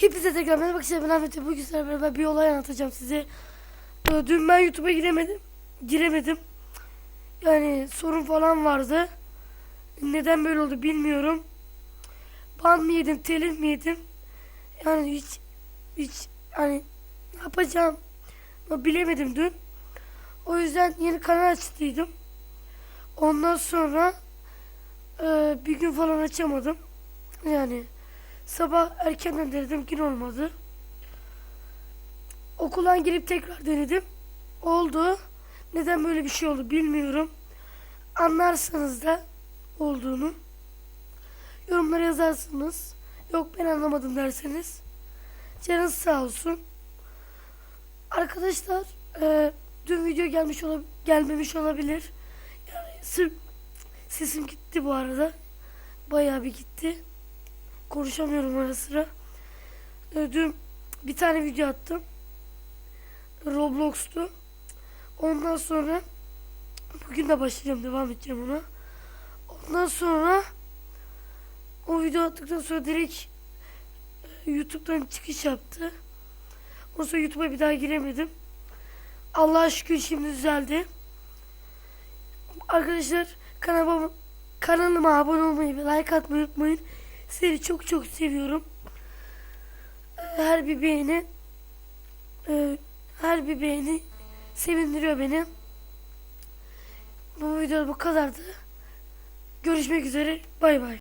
Hepinize tekrar merhaba arkadaşlar ben Ahmet bugün sizlerle beraber bir olay anlatacağım size. Ee, Dün ben YouTube'a giremedim. Giremedim. Yani sorun falan vardı. Neden böyle oldu bilmiyorum. Ban mı yedim, telif mi yedim? Yani hiç hiç hani ne yapacağım bilemedim dün. O yüzden yeni kanal açtıydım. Ondan sonra e, bir gün falan açamadım. Yani Sabah erkenden denedim gün olmadı. Okuldan girip tekrar denedim. Oldu. Neden böyle bir şey oldu bilmiyorum. Anlarsanız da olduğunu. Yorumlara yazarsınız. Yok ben anlamadım derseniz. Canınız sağ olsun. Arkadaşlar e, dün video gelmiş ola, gelmemiş olabilir. Yani sırf sesim gitti bu arada. Bayağı bir gitti konuşamıyorum ara sıra. Ee, Dün bir tane video attım. Roblox'tu. Ondan sonra bugün de başlayacağım devam edeceğim ona. Ondan sonra o video attıktan sonra direkt e, YouTube'dan çıkış yaptı. Ondan sonra YouTube'a bir daha giremedim. Allah'a şükür şimdi düzeldi. Arkadaşlar kanalıma, kanalıma abone olmayı ve like atmayı unutmayın. Seni çok çok seviyorum. Her bir beğeni e, her bir beğeni sevindiriyor beni. Bu video bu kadardı. Görüşmek üzere. Bay bay.